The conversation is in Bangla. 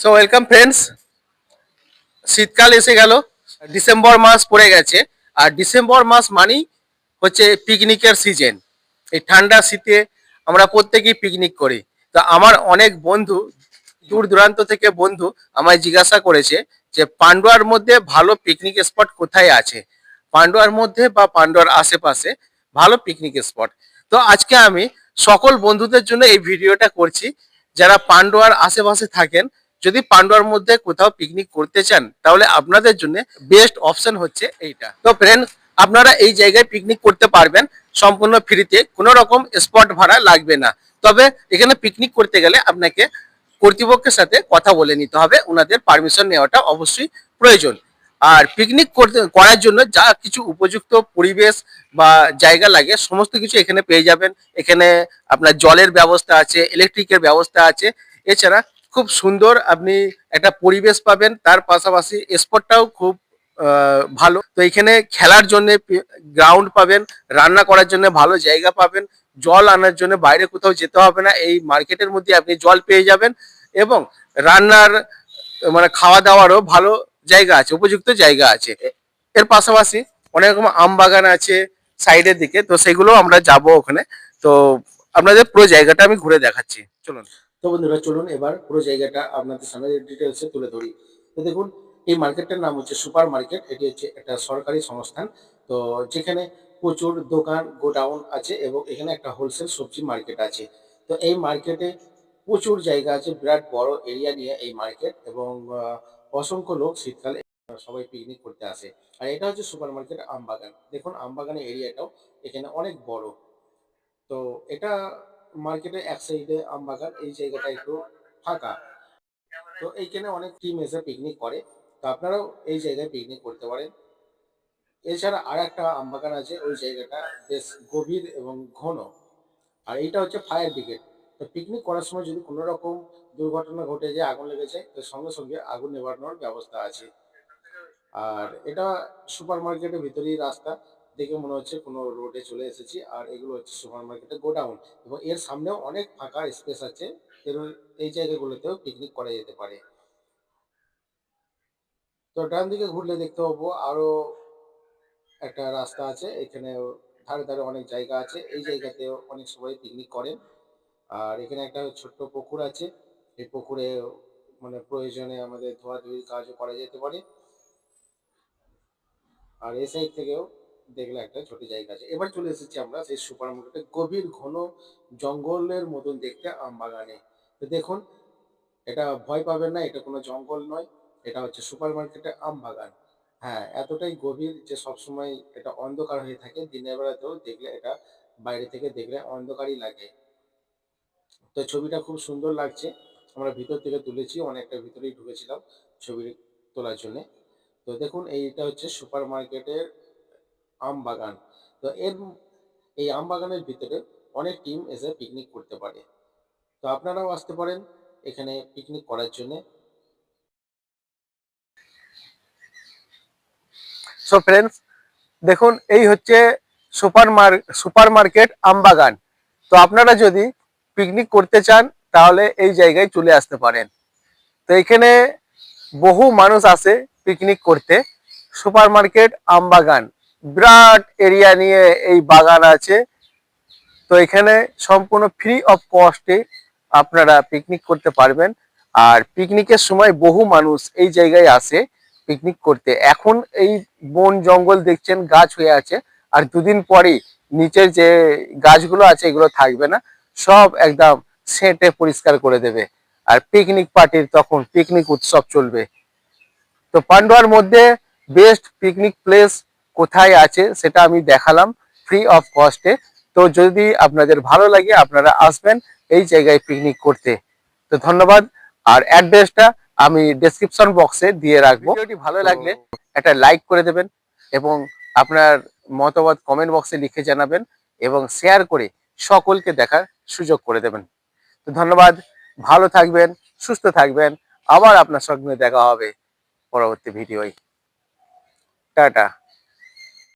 সো ওয়েলকাম ফ্রেন্ডস শীতকাল এসে গেল। ডিসেম্বর মাস পড়ে গেছে। আর ডিসেম্বর মাস মানেই হচ্ছে পিকনিকের সিজন এই ঠান্ডা শীতে আমরা প্রত্যেকেই পিকনিক করি। তো আমার অনেক বন্ধু, দূর দূরান্ত থেকে বন্ধু আমায় জিজ্ঞাসা করেছে যে, পান্ডুয়ার মধ্যে ভালো পিকনিক স্পট কোথায় আছে? পান্ডুয়ার মধ্যে বা পান্ডুয়ার আশেপাশে ভালো পিকনিক স্পট তো আজকে আমি সকল বন্ধুদের জন্য এই ভিডিওটা করছি। যারা পান্ডুয়ার আশেপাশে থাকেন যদি পান্ডুয়ার মধ্যে কোথাও পিকনিক করতে চান, তাহলে আপনাদের জন্য বেস্ট অপশন হচ্ছে এইটা। তো ফ্রেন্ড আপনারা এই জায়গায় পিকনিক করতে পারবেন, সম্পূর্ণ ফ্রিতে কোনো রকম স্পট ভাড়া লাগবে না। তবে এখানে পিকনিক করতে গেলে আপনাকে কর্তৃপক্ষের সাথে কথা বলে নিতে হবে, ওনাদের পারমিশন নেওয়াটা অবশ্যই প্রয়োজন। আর পিকনিক করতে, করার জন্য যা কিছু উপযুক্ত পরিবেশ বা জায়গা লাগে, সমস্ত কিছু এখানে পেয়ে যাবেন। এখানে আপনার জলের ব্যবস্থা আছে ইলেকট্রিকের ব্যবস্থা আছে। এছাড়া খুব সুন্দর আপনি একটা পরিবেশ পাবেন, তার পাশাপাশি স্পটটাও খুব ভালো। তো এখানে খেলার জন্য গ্রাউন্ড পাবেন, রান্না করার জন্য ভালো জায়গা পাবেন, জল আনার জন্য বাইরে কোথাও যেতে হবে না, এই মার্কেটের মধ্যে আপনি জল পেয়ে যাবেন এবং রান্নার মানে খাওয়া দাওয়ারও ভালো জায়গা আছে, উপযুক্ত জায়গা আছে। এর পাশাপাশি অনেক রকম আম বাগান আছে সাইডের দিকে, তো সেগুলো আমরা যাব ওখানে। তো আপনাদের পুরো জায়গাটা আমি ঘুরে দেখাচ্ছি। চলুন। তো বন্ধুরা, চলুন এবার পুরো জায়গাটা আপনাদের সামনে ডিটেলসে তুলে ধরি। তো দেখুন, এই মার্কেটটার নাম হচ্ছে সুপার মার্কেট। এটি হচ্ছে একটা সরকারি সংস্থান। তো যেখানে প্রচুর দোকান, গোডাউন আছে এবং এখানে একটা হোলসেল সবজি মার্কেট আছে। তো এই মার্কেটে প্রচুর জায়গা আছে, বিরাট বড় এরিয়া নিয়ে এই মার্কেট এবং অসংখ্য লোক শীতকালে সবাই পিকনিক করতে আসে। আর এটা হচ্ছে সুপার মার্কেট আমবাগান। দেখুন, আমবাগানের এরিয়াটাও এখানে অনেক বড়। তো এটা মার্কেটের এক সাইডে আমবাগান এই জায়গাটা একটু ফাঁকা। তো এইখানে অনেক টিম এসে পিকনিক করে। তো আপনারাও এই জায়গায় পিকনিক করতে পারেন। এছাড়া আর একটা আমবাগান আছে, ওই জায়গাটা বেশ গভীর এবং ঘন। আর এইটা হচ্ছে ফায়ার ব্রিগেড তো পিকনিক করার সময় যদি কোনো রকম দুর্ঘটনা ঘটে যায়, আগুন লেগে যায়, তো সঙ্গে সঙ্গে আগুন নেভানোর ব্যবস্থা আছে। আর এটা সুপার মার্কেটের ভিতরেই রাস্তা। দেখে মনে হচ্ছে কোনো রোডে চলে এসেছি। আর এগুলো হচ্ছে সুপার মার্কেটের গোডাউন এবং এর সামনেও অনেক ফাঁকা স্পেস আছে। এই জায়গাগুলোতেও পিকনিক করা যেতে পারে। তো ডান দিকে ঘুরলে দেখতে পাবো আরও একটা রাস্তা আছে। এখানে ধারে ধারে অনেক জায়গা আছে। এই জায়গাতেও অনেক সবাই পিকনিক করেন। আর এখানে একটা ছোট্ট পুকুর আছে। এই পুকুরে মানে প্রয়োজনে আমাদের ধোয়াধুয়ির কাজও করা যেতে পারে। আর এই সাইড থেকেও দেখলে একটা ছোট জায়গা আছে। এবার চলে এসেছি আমরা সেই সুপার মার্কেটে গভীর ঘন জঙ্গলের মতন দেখতে আম বাগানে। দেখুন, এটা ভয় পাবেন না, এটা কোনো জঙ্গল নয়, এটা হচ্ছে সুপার মার্কেটে আম বাগান। হ্যাঁ এতটাই গভীর যে সবসময় এটা অন্ধকার হয়ে থাকে, দিনের বেলাতেও দেখলে এটা বাইরে থেকে দেখলে অন্ধকারই লাগে। তো ছবিটা খুব সুন্দর লাগছে। আমরা ভিতর থেকে তুলেছি, অনেকটা ভিতরেই ঢুকেছিলাম ছবি তোলার জন্য। তো দেখুন, এইটা হচ্ছে সুপার মার্কেটের আম বাগান। তো এর এই আম বাগানের ভিতরে অনেক টিম এসে পিকনিক করতে পারে। তো আপনারাও আসতে পারেন এখানে পিকনিক করার জন্য। সো ফ্রেন্ডস দেখুন, এই হচ্ছে সুপার মার, সুপার মার্কেট আমবাগান তো আপনারা যদি পিকনিক করতে চান, তাহলে এই জায়গায় চলে আসতে পারেন। তো এখানে বহু মানুষ আসে পিকনিক করতে। সুপার মার্কেট আমবাগান বিরাট এরিয়া নিয়ে এই বাগান আছে। তো এখানে সম্পূর্ণ ফ্রি অফ কস্টে আপনারা পিকনিক করতে পারবেন। আর পিকনিকের সময় বহু মানুষ এই জায়গায় আসে পিকনিক করতে। এখন এই বন জঙ্গল দেখছেন, গাছ হয়ে আছে। আর দুদিন পরেই নিচের যে গাছগুলো আছে, এগুলো থাকবে না। সব একদম সেটে পরিষ্কার করে দেবে। আর পিকনিক পার্টির তখন পিকনিক উৎসব চলবে। তো পান্ডুয়ার মধ্যে বেস্ট পিকনিক প্লেস কোথায় আছে সেটা আমি দেখালাম ফ্রি অফ কস্টে তো যদি আপনাদের ভালো লাগে, আপনারা আসবেন এই জায়গায় পিকনিক করতে। তো ধন্যবাদ। আর অ্যাড্রেসটা আমি ডেসক্রিপশন বক্সে দিয়ে রাখব। ভিডিওটি ভালো লাগলে একটা লাইক করে দেবেন এবং আপনার মতামত কমেন্ট বক্সে লিখে জানাবেন এবং শেয়ার করে সকলকে দেখার সুযোগ করে দেবেন। তো ধন্যবাদ। ভালো থাকবেন, সুস্থ থাকবেন। আবার আপনার সঙ্গে দেখা হবে পরবর্তী ভিডিওয়। টাটা।